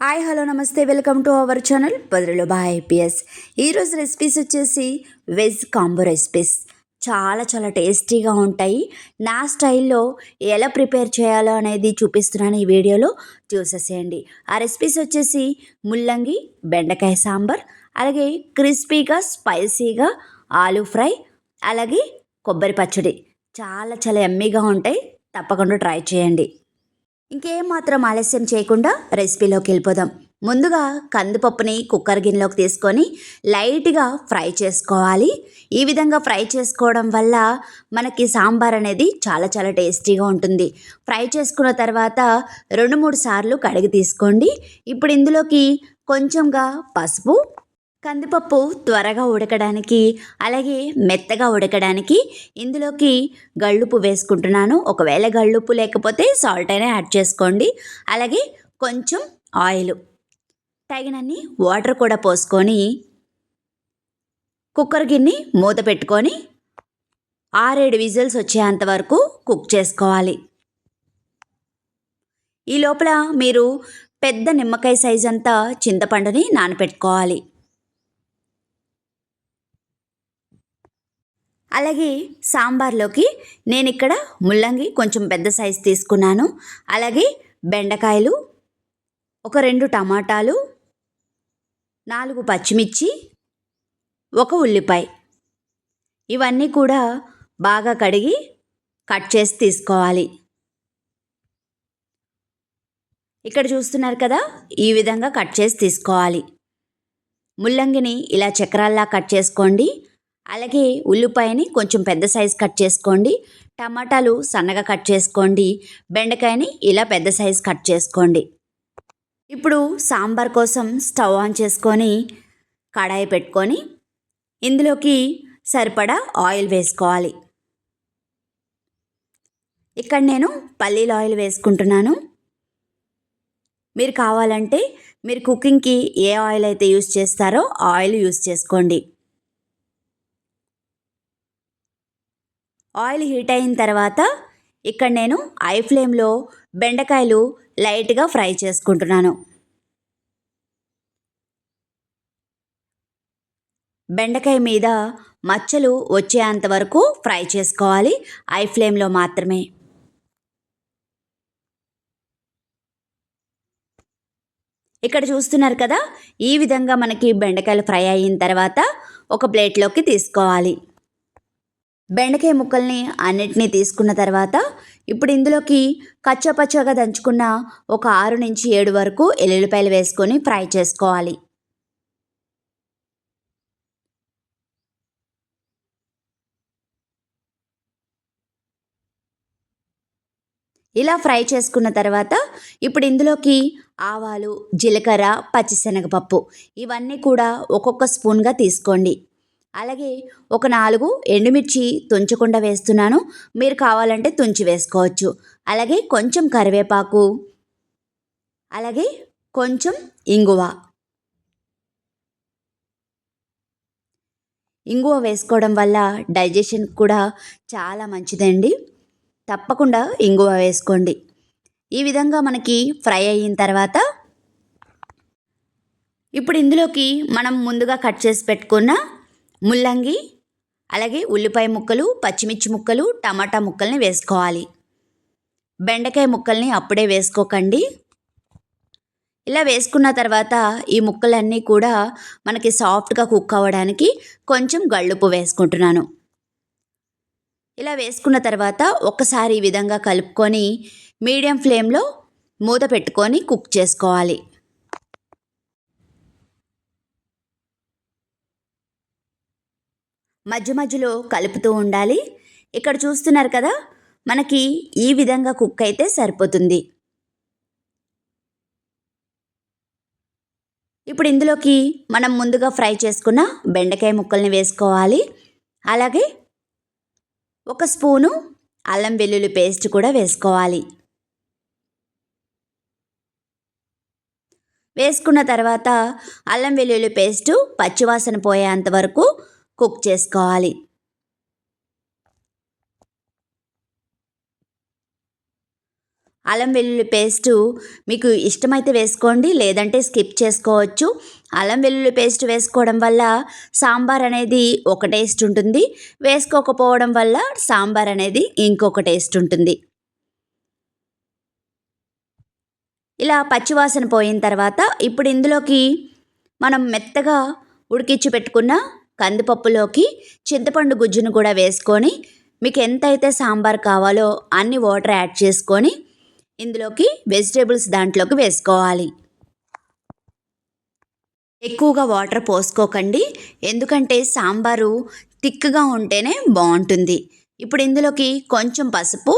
Hi hello నమస్తే welcome to our channel బదులు boy IPS. ఈరోజు రెసిపీస్ వచ్చేసి వెజ్ కాంబో రెసిపీస్ చాలా చాలా టేస్టీగా ఉంటాయి. నా స్టైల్లో ఎలా ప్రిపేర్ చేయాలో అనేది చూపిస్తున్నాను ఈ వీడియోలో. చూసేసేయండి. ఆ రెసిపీస్ వచ్చేసి ముల్లంగి బెండకాయ సాంబార్ అలాగే క్రిస్పీగా స్పైసీగా ఆలూ ఫ్రై అలాగే కొబ్బరి పచ్చడి. చాలా చాలా ఎమ్మీగా ఉంటాయి. తప్పకుండా ట్రై చేయండి. ఇంకేం మాత్రం ఆలస్యం చేయకుండా రెసిపీలోకి వెళ్ళిపోదాం. ముందుగా కందిపప్పుని కుక్కర్ గిన్నెలోకి తీసుకొని లైట్గా ఫ్రై చేసుకోవాలి. ఈ విధంగా ఫ్రై చేసుకోవడం వల్ల మనకి సాంబార్ అనేది చాలా చాలా టేస్టీగా ఉంటుంది. ఫ్రై చేసుకున్న తర్వాత రెండు మూడు సార్లు కడిగి తీసుకోండి. ఇప్పుడు ఇందులోకి కొంచెంగా పసుపు కందిపప్పు త్వరగా ఉడకడానికి అలాగే మెత్తగా ఉడకడానికి ఇందులోకి గళ్ళుపు వేసుకుంటున్నాను. ఒకవేళ గళ్ళుప్పు లేకపోతే సాల్ట్ అయినా యాడ్ చేసుకోండి. అలాగే కొంచెం ఆయిల్ తగినన్ని వాటర్ కూడా పోసుకొని కుక్కర్ గిన్నె మూత పెట్టుకొని ఆరేడు విజిల్స్ వచ్చేంత వరకు కుక్ చేసుకోవాలి. ఈ లోపల మీరు పెద్ద నిమ్మకాయ సైజ్ అంతా చింతపండుని నానపెట్టుకోవాలి. అలాగే సాంబార్లోకి నేను ఇక్కడ ముల్లంగి కొంచెం పెద్ద సైజు తీసుకున్నాను. అలాగే బెండకాయలు ఒక రెండు టమాటాలు నాలుగు పచ్చిమిర్చి ఒక ఉల్లిపాయ. ఇవన్నీ కూడా బాగా కడిగి కట్ చేసి తీసుకోవాలి. ఇక్కడ చూస్తున్నారు కదా ఈ విధంగా కట్ చేసి తీసుకోవాలి. ముల్లంగిని ఇలా చక్రాల్లా కట్ చేసుకోండి. అలాగే ఉల్లిపాయని కొంచెం పెద్ద సైజ్ కట్ చేసుకోండి. టమాటాలు సన్నగా కట్ చేసుకోండి. బెండకాయని ఇలా పెద్ద సైజ్ కట్ చేసుకోండి. ఇప్పుడు సాంబార్ కోసం స్టవ్ ఆన్ చేసుకొని కడాయి పెట్టుకొని ఇందులోకి సరిపడా ఆయిల్ వేసుకోవాలి. ఇక్కడ నేను పల్లీల ఆయిల్ వేసుకుంటున్నాను. మీరు కావాలంటే మీరు కుకింగ్కి ఏ ఆయిల్ అయితే యూస్ చేస్తారో ఆయిల్ యూస్ చేసుకోండి. ఆయిల్ హీట్ అయిన తర్వాత ఇక్కడ నేను ఐ ఫ్లేమ్లో బెండకాయలు లైట్గా ఫ్రై చేసుకుంటున్నాను. బెండకాయ మీద మచ్చలు వచ్చేంత వరకు ఫ్రై చేసుకోవాలి. ఐ ఫ్లేమ్లో మాత్రమే. ఇక్కడ చూస్తున్నారు కదా ఈ విధంగా మనకి బెండకాయలు ఫ్రై అయిన తర్వాత ఒక ప్లేట్లోకి తీసుకోవాలి. బెండకాయ ముక్కల్ని అన్నిటినీ తీసుకున్న తర్వాత ఇప్పుడు ఇందులోకి కచ్చపచ్చగా దంచుకున్న ఒక ఆరు నుంచి ఏడు వరకు ఎల్లుల్లిపాయలు వేసుకొని ఫ్రై చేసుకోవాలి. ఇలా ఫ్రై చేసుకున్న తర్వాత ఇప్పుడు ఇందులోకి ఆవాలు జీలకర్ర పచ్చిశనగపప్పు ఇవన్నీ కూడా ఒక్కొక్క స్పూన్గా తీసుకోండి. అలాగే ఒక నాలుగు ఎండుమిర్చి తుంచకుండా వేస్తున్నాను. మీరు కావాలంటే తుంచి వేసుకోవచ్చు. అలాగే కొంచెం కరివేపాకు. అలాగే కొంచెం ఇంగువ. ఇంగువ వేసుకోవడం వల్ల డైజెషన్ కూడా చాలా మంచిదండి. తప్పకుండా ఇంగువ వేసుకోండి. ఈ విధంగా మనకి ఫ్రై అయిన తర్వాత ఇప్పుడు ఇందులోకి మనం ముందుగా కట్ చేసి పెట్టుకున్న ముల్లంగి అలాగే ఉల్లిపాయ ముక్కలు పచ్చిమిర్చి ముక్కలు టమాటా ముక్కల్ని వేసుకోవాలి. బెండకాయ ముక్కల్ని అప్పుడే వేసుకోకండి. ఇలా వేసుకున్న తర్వాత ఈ ముక్కలన్నీ కూడా మనకి సాఫ్ట్గా కుక్ అవ్వడానికి కొంచెం గళ్ళుపు వేసుకుంటున్నాను. ఇలా వేసుకున్న తర్వాత ఒక్కసారి ఈ విధంగా కలుపుకొని మీడియం ఫ్లేమ్లో మూత పెట్టుకొని కుక్ చేసుకోవాలి. మధ్య మధ్యలో కలుపుతూ ఉండాలి. ఇక్కడ చూస్తున్నారు కదా మనకి ఈ విధంగా కుక్ అయితే సరిపోతుంది. ఇప్పుడు ఇందులోకి మనం ముందుగా ఫ్రై చేసుకున్న బెండకాయ ముక్కల్ని వేసుకోవాలి. అలాగే ఒక స్పూను అల్లం వెల్లుల్లి పేస్ట్ కూడా వేసుకోవాలి. వేసుకున్న తర్వాత అల్లం వెల్లుల్లి పేస్టు పచ్చివాసన పోయేంత వరకు కుక్ చేసుకోవాలి. అల్లం వెల్లుల్లి పేస్టు మీకు ఇష్టమైతే వేసుకోండి లేదంటే స్కిప్ చేసుకోవచ్చు. అల్లం వెల్లుల్లి పేస్ట్ వేసుకోవడం వల్ల సాంబార్ అనేది ఒక టేస్ట్ ఉంటుంది. వేసుకోకపోవడం వల్ల సాంబార్ అనేది ఇంకొక టేస్ట్ ఉంటుంది. ఇలా పచ్చివాసన పోయిన తర్వాత ఇప్పుడు ఇందులోకి మనం మెత్తగా ఉడికించి పెట్టుకున్న కందిపప్పులోకి చింతపండు గుజ్జును కూడా వేసుకొని మీకు ఎంతైతే సాంబార్ కావాలో అన్ని వాటర్ యాడ్ చేసుకొని ఇందులోకి వెజిటేబుల్స్ దాంట్లోకి వేసుకోవాలి. ఎక్కువగా వాటర్ పోసుకోకండి. ఎందుకంటే సాంబారు థిక్గా ఉంటేనే బాగుంటుంది. ఇప్పుడు ఇందులోకి కొంచెం పసుపు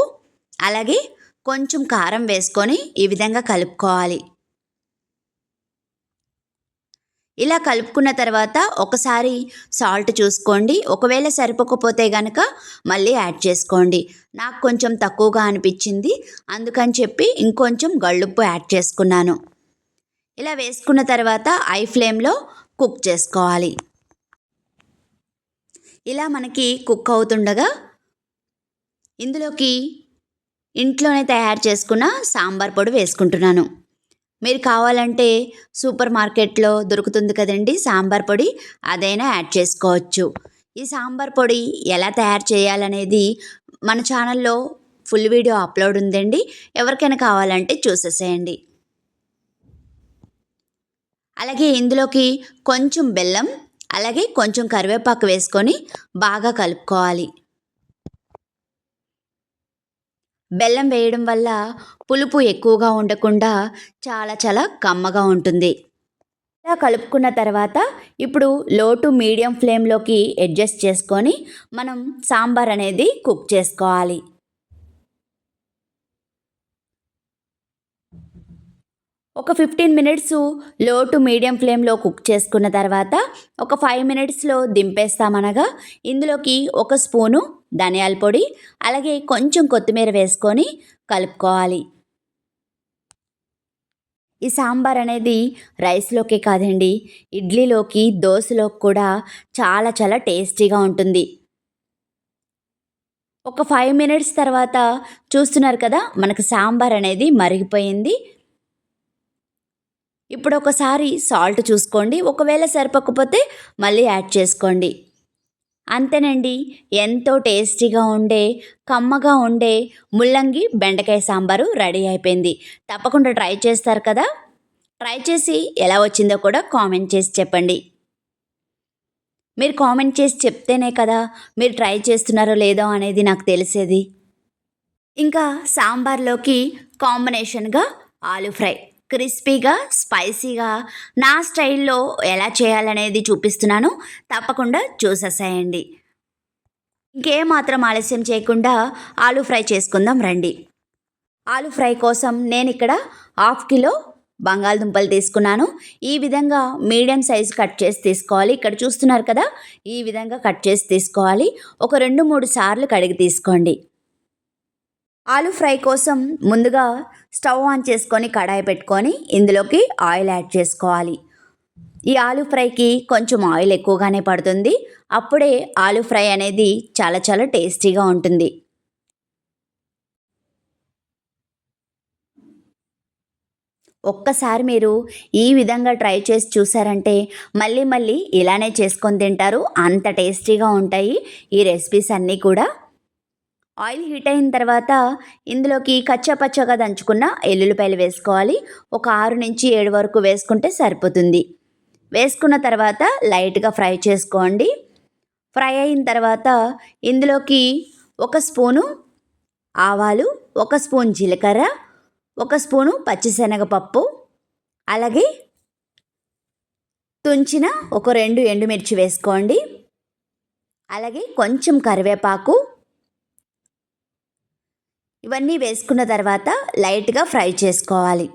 అలాగే కొంచెం కారం వేసుకొని ఈ విధంగా కలుపుకోవాలి. ఇలా కలుపుకున్న తర్వాత ఒకసారి సాల్ట్ చూసుకోండి. ఒకవేళ సరిపోకపోతే కనుక మళ్ళీ యాడ్ చేసుకోండి. నాకు కొంచెం తక్కువగా అనిపించింది. అందుకని చెప్పి ఇంకొంచెం గళ్ళుప్పు యాడ్ చేసుకున్నాను. ఇలా వేసుకున్న తర్వాత ఐ ఫ్లేమ్లో కుక్ చేసుకోవాలి. ఇలా మనకి కుక్ అవుతుండగా ఇందులోకి ఇంట్లోనే తయారు చేసుకున్న సాంబార్ పొడి వేసుకుంటున్నాను. మీరు కావాలంటే సూపర్ మార్కెట్లో దొరుకుతుంది కదండి సాంబార్ పొడి. అదైనా యాడ్ చేసుకోవచ్చు. ఈ సాంబార్ పొడి ఎలా తయారు చేయాలనేది మన ఛానల్లో ఫుల్ వీడియో అప్లోడ్ ఉందండి. ఎవరికైనా కావాలంటే చూసేసేయండి. అలాగే ఇందులోకి కొంచెం బెల్లం అలాగే కొంచెం కరివేపాకు వేసుకొని బాగా కలుపుకోవాలి. బెల్లం వేయడం వల్ల పులుపు ఎక్కువగా ఉండకుండా చాలా చాలా కమ్మగా ఉంటుంది. ఇలా కలుపుకున్న తర్వాత ఇప్పుడు లో టు మీడియం ఫ్లేమ్లోకి అడ్జస్ట్ చేసుకొని మనం సాంబార్ అనేది కుక్ చేసుకోవాలి. ఒక ఫిఫ్టీన్ మినిట్స్లో టు మీడియం ఫ్లేమ్లో కుక్ చేసుకున్న తర్వాత ఒక ఫైవ్ మినిట్స్లో దింపేస్తామనగా ఇందులోకి ఒక స్పూను ధనియాల పొడి అలాగే కొంచెం కొత్తిమీర వేసుకొని కలుపుకోవాలి. ఈ సాంబార్ అనేది రైస్లోకే కాదండి ఇడ్లీలోకి దోశలోకి కూడా చాలా చాలా టేస్టీగా ఉంటుంది. ఒక ఫైవ్ మినిట్స్ తర్వాత చూస్తున్నారు కదా మనకు సాంబార్ అనేది మరిగిపోయింది. ఇప్పుడు ఒకసారి సాల్ట్ చూసుకోండి ఒకవేళ సరిపోకపోతే మళ్ళీ యాడ్ చేసుకోండి. అంతేనండి. ఎంతో టేస్టీగా ఉండే కమ్మగా ఉండే ముల్లంగి బెండకాయ సాంబారు రెడీ అయిపోయింది. తప్పకుండా ట్రై చేస్తారు కదా? ట్రై చేసి ఎలా వచ్చిందో కూడా కామెంట్ చేసి చెప్పండి. మీరు కామెంట్ చేసి చెప్తేనే కదా మీరు ట్రై చేస్తున్నారో లేదో అనేది నాకు తెలిసేది. ఇంకా సాంబార్లోకి కాంబినేషన్గా ఆలు ఫ్రై. క్రిస్పీగా స్పైసీగా నా స్టైల్లో ఎలా చేయాలనేది చూపిస్తున్నాను. తప్పకుండా చూసేసేయండి. ఇంకేమాత్రం ఆలస్యం చేయకుండా ఆలు ఫ్రై చేసుకుందాం రండి. ఆలు ఫ్రై కోసం నేను ఇక్కడ హాఫ్ కిలో బంగాళదుంపలు తీసుకున్నాను. ఈ విధంగా మీడియం సైజ్ కట్ చేసి తీసుకోవాలి. ఇక్కడ చూస్తున్నారు కదా ఈ విధంగా కట్ చేసి తీసుకోవాలి. ఒక రెండు మూడు సార్లు కడిగి తీసుకోండి. ఆలు ఫ్రై కోసం ముందుగా స్టవ్ ఆన్ చేసుకొని కడాయి పెట్టుకొని ఇందులోకి ఆయిల్ యాడ్ చేసుకోవాలి. ఈ ఆలు ఫ్రైకి కొంచెం ఆయిల్ ఎక్కువగానే పడుతుంది. అప్పుడే ఆలు ఫ్రై అనేది చాలా చాలా టేస్టీగా ఉంటుంది. ఒక్కసారి మీరు ఈ విధంగా ట్రై చేసి చూసారంటే మళ్ళీ మళ్ళీ ఇలానే చేసుకొని తింటారు. అంత టేస్టీగా ఉంటాయి. ఈ రెసిపీస్ అన్నీ కూడా ఆయిల్ హీట్ అయిన తర్వాత ఇందులోకి కచ్చపచ్చగా దంచుకున్న ఎల్లుల్లిపాయలు వేసుకోవాలి. ఒక ఆరు నుంచి ఏడు వరకు వేసుకుంటే సరిపోతుంది. వేసుకున్న తర్వాత లైట్గా ఫ్రై చేసుకోండి. ఫ్రై అయిన తర్వాత ఇందులోకి ఒక స్పూను ఆవాలు ఒక స్పూన్ జీలకర్ర ఒక స్పూను పచ్చిశనగపప్పు అలాగే తుంచిన ఒక రెండు ఎండుమిర్చి వేసుకోండి. అలాగే కొంచెం కరివేపాకు ఇవన్నీ వేసుకున్న తర్వాత లైట్గా ఫ్రై చేసుకోవాలి.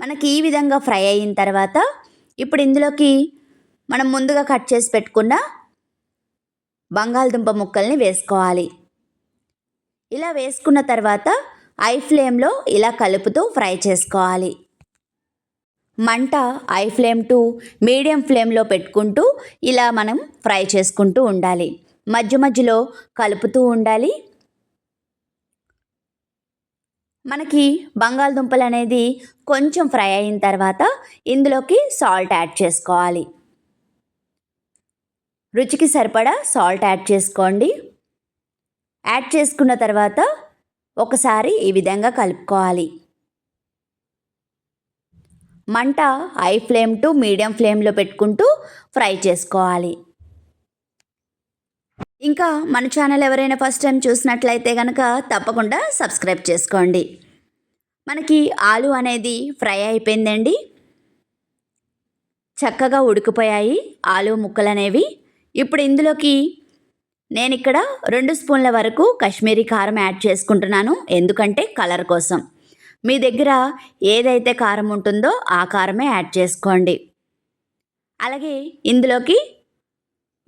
మనకి ఈ విధంగా ఫ్రై అయిన తర్వాత ఇప్పుడు ఇందులోకి మనం ముందుగా కట్ చేసి పెట్టుకున్న బంగాళదుంప ముక్కల్ని వేసుకోవాలి. ఇలా వేసుకున్న తర్వాత ఐ ఫ్లేమ్లో ఇలా కలుపుతూ ఫ్రై చేసుకోవాలి. మంట ఐ ఫ్లేమ్ టు మీడియం ఫ్లేమ్లో పెట్టుకుంటూ ఇలా మనం ఫ్రై చేసుకుంటూ ఉండాలి. మధ్య మధ్యలో కలుపుతూ ఉండాలి. మనకి బంగాళదుంపలు అనేది కొంచెం ఫ్రై అయిన తర్వాత ఇందులోకి సాల్ట్ యాడ్ చేసుకోవాలి. రుచికి సరిపడా సాల్ట్ యాడ్ చేసుకోండి. యాడ్ చేసుకున్న తర్వాత ఒకసారి ఈ విధంగా కలుపుకోవాలి. మంట హై ఫ్లేమ్ టు మీడియం ఫ్లేమ్లో పెట్టుకుంటూ ఫ్రై చేసుకోవాలి. ఇంకా మన ఛానల్ ఎవరైనా ఫస్ట్ టైం చూసినట్లయితే కనుక తప్పకుండా సబ్స్క్రైబ్ చేసుకోండి. మనకి ఆలు అనేది ఫ్రై అయిపోయిందండి. చక్కగా ఉడికిపోయాయి ఆలు ముక్కలు అనేవి. ఇప్పుడు ఇందులోకి నేను ఇక్కడ రెండు స్పూన్ల వరకు కాశ్మీరీ కారం యాడ్ చేసుకుంటున్నాను. ఎందుకంటే కలర్ కోసం. మీ దగ్గర ఏదైతే కారం ఉంటుందో ఆ కారమే యాడ్ చేసుకోండి. అలాగే ఇందులోకి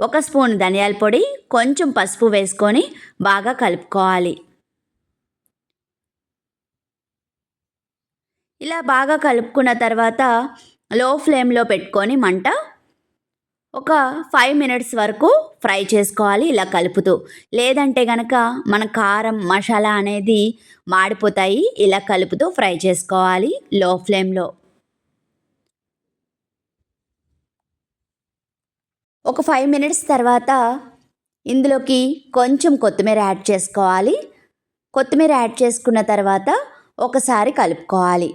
ఒక స్పూన్ ధనియాల పొడి కొంచెం పసుపు వేసుకొని బాగా కలుపుకోవాలి. ఇలా బాగా కలుపుకున్న తర్వాత లో ఫ్లేమ్లో పెట్టుకొని మంట ఒక ఫైవ్ మినిట్స్ వరకు ఫ్రై చేసుకోవాలి ఇలా కలుపుతూ. లేదంటే కనుక మన కారం మసాలా అనేది మాడిపోతాయి ఇలా కలుపుతూ ఫ్రై చేసుకోవాలి లో. ఫ్లేమ్లో ఒక ఫైవ్ మినిట్స్ తర్వాత ఇందులోకి కొంచెం కొత్తిమీర యాడ్ చేసుకోవాలి. కొత్తిమీర యాడ్ చేసుకున్న తర్వాత ఒకసారి కలుపుకోవాలి.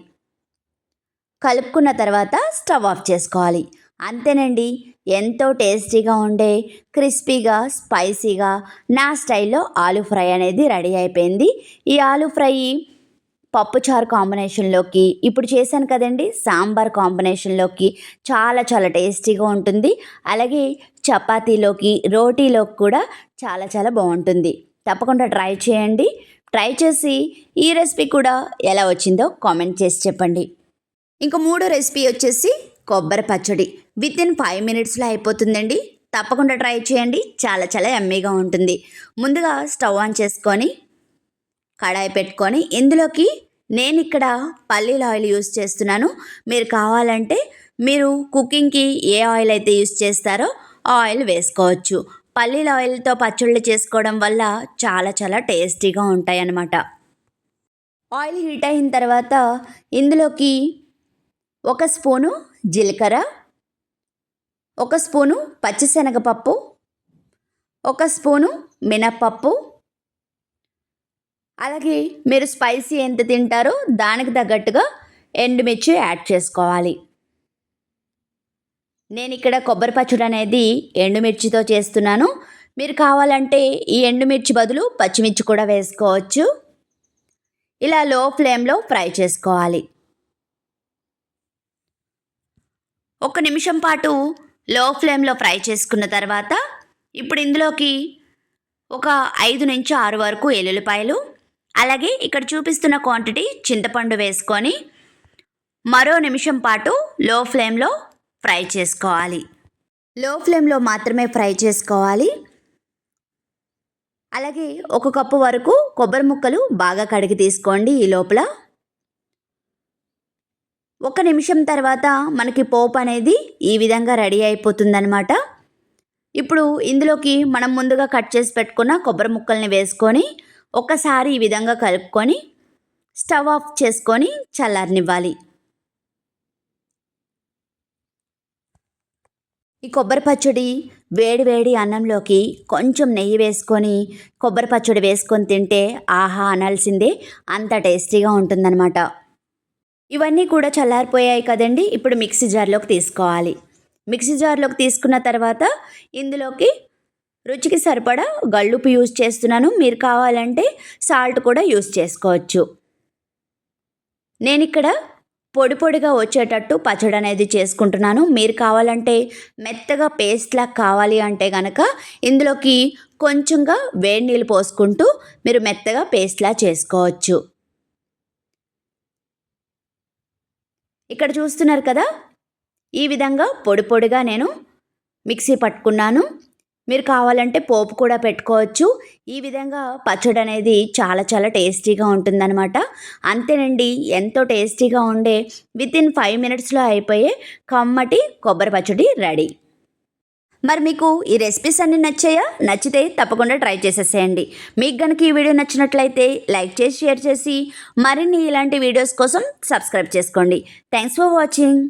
కలుపుకున్న తర్వాత స్టవ్ ఆఫ్ చేసుకోవాలి. అంతేనండి. ఎంతో టేస్టీగా ఉండే క్రిస్పీగా స్పైసీగా నా స్టైల్లో ఆలు ఫ్రై అనేది రెడీ అయిపోయింది. ఈ ఆలు ఫ్రై పప్పుచారు కాంబినేషన్లోకి ఇప్పుడు చేశాను కదండి సాంబార్ కాంబినేషన్లోకి చాలా చాలా టేస్టీగా ఉంటుంది. అలాగే చపాతీలోకి రోటీలోకి కూడా చాలా చాలా బాగుంటుంది. తప్పకుండా ట్రై చేయండి. ట్రై చేసి ఈ రెసిపీ కూడా ఎలా వచ్చిందో కామెంట్ చేసి చెప్పండి. ఇంకా మూడో రెసిపీ వచ్చేసి కొబ్బరి పచ్చడి. విత్ ఇన్ ఫైవ్ మినిట్స్లో అయిపోతుందండి. తప్పకుండా ట్రై చేయండి. చాలా చాలా ఎమ్మీగా ఉంటుంది. ముందుగా స్టవ్ ఆన్ చేసుకొని కడాయి పెట్టుకొని ఇందులోకి నేను ఇక్కడ పల్లీల ఆయిల్ యూస్ చేస్తున్నాను. మీరు కావాలంటే మీరు కుకింగ్కి ఏ ఆయిల్ అయితే యూస్ చేస్తారో ఆ ఆయిల్ వేసుకోవచ్చు. పల్లీల ఆయిల్తో పచ్చళ్ళు చేసుకోవడం వల్ల చాలా చాలా టేస్టీగా ఉంటాయి అన్నమాట ఆయిల్ హీట్ అయిన తర్వాత ఇందులోకి ఒక స్పూను జీలకర్ర ఒక స్పూను పచ్చిశనగపప్పు ఒక స్పూను మినప్పప్పు. అలాగే మీరు స్పైసీ ఎంత తింటారో దానికి తగ్గట్టుగా ఎండుమిర్చి యాడ్ చేసుకోవాలి. నేను ఇక్కడ కొబ్బరి పచ్చడి అనేది ఎండుమిర్చితో చేస్తున్నాను. మీరు కావాలంటే ఈ ఎండుమిర్చి బదులు పచ్చిమిర్చి కూడా వేసుకోవచ్చు. ఇలా లో ఫ్లేమ్లో ఫ్రై చేసుకోవాలి. ఒక నిమిషం పాటు లో ఫ్లేమ్లో ఫ్రై చేసుకున్న తర్వాత ఇప్పుడు ఇందులోకి ఒక ఐదు నుంచి ఆరు వరకు ఎల్లుల్లిపాయలు అలాగే ఇక్కడ చూపిస్తున్న క్వాంటిటీ చింతపండు వేసుకొని మరో నిమిషం పాటు లో ఫ్లేమ్లో ఫ్రై చేసుకోవాలి. లో ఫ్లేమ్లో మాత్రమే ఫ్రై చేసుకోవాలి. అలాగే ఒక కప్పు వరకు కొబ్బరి ముక్కలు బాగా కడిగి తీసుకోండి ఈ లోపల. ఒక నిమిషం తర్వాత మనకి పోపు అనేది ఈ విధంగా రెడీ అయిపోతుందనమాట ఇప్పుడు ఇందులోకి మనం ముందుగా కట్ చేసి పెట్టుకున్న కొబ్బరి ముక్కల్ని వేసుకొని ఒకసారి ఈ విధంగా కలుపుకొని స్టవ్ ఆఫ్ చేసుకొని చల్లారనివ్వాలి. ఈ కొబ్బరి పచ్చడి వేడి వేడి అన్నంలోకి కొంచెం నెయ్యి వేసుకొని కొబ్బరి పచ్చడి వేసుకొని తింటే ఆహా అనాల్సిందే. అంత టేస్టీగా ఉంటుందన్నమాట. ఇవన్నీ కూడా చల్లారిపోయాయి కదండి. ఇప్పుడు మిక్సీ జార్లోకి తీసుకోవాలి. మిక్సీ జార్లోకి తీసుకున్న తర్వాత ఇందులోకి రుచికి సరిపడా గళ్ళుపు యూజ్ చేస్తున్నాను. మీరు కావాలంటే సాల్ట్ కూడా యూజ్ చేసుకోవచ్చు. నేను ఇక్కడ పొడి పొడిగా వచ్చేటట్టు పచ్చడి అనేది చేసుకుంటున్నాను. మీరు కావాలంటే మెత్తగా పేస్ట్లా కావాలి అంటే కనుక ఇందులోకి కొంచెంగా వేడి నీళ్ళు పోసుకుంటూ మీరు మెత్తగా పేస్ట్లా చేసుకోవచ్చు. ఇక్కడ చూస్తున్నారు కదా? ఈ విధంగా పొడి పొడిగా నేను మిక్సీ పట్టుకున్నాను. మీరు కావాలంటే పోపు కూడా పెట్టుకోవచ్చు. ఈ విధంగా పచ్చడి అనేది చాలా చాలా టేస్టీగా ఉంటుందన్నమాట. అంతేనండి ఎంతో టేస్టీగా ఉండే విత్ ఇన్ ఫైవ్ మినిట్స్లో అయిపోయే కమ్మటి కొబ్బరి పచ్చడి రెడీ. మరి మీకు ఈ రెసిపీస్ అన్నీ నచ్చాయా? నచ్చితే తప్పకుండా ట్రై చేసేసేయండి. మీకు కనుక ఈ వీడియో నచ్చినట్లయితే లైక్ చేసి షేర్ చేసి మరిన్ని ఇలాంటి వీడియోస్ కోసం సబ్స్క్రైబ్ చేసుకోండి. Thanks for watching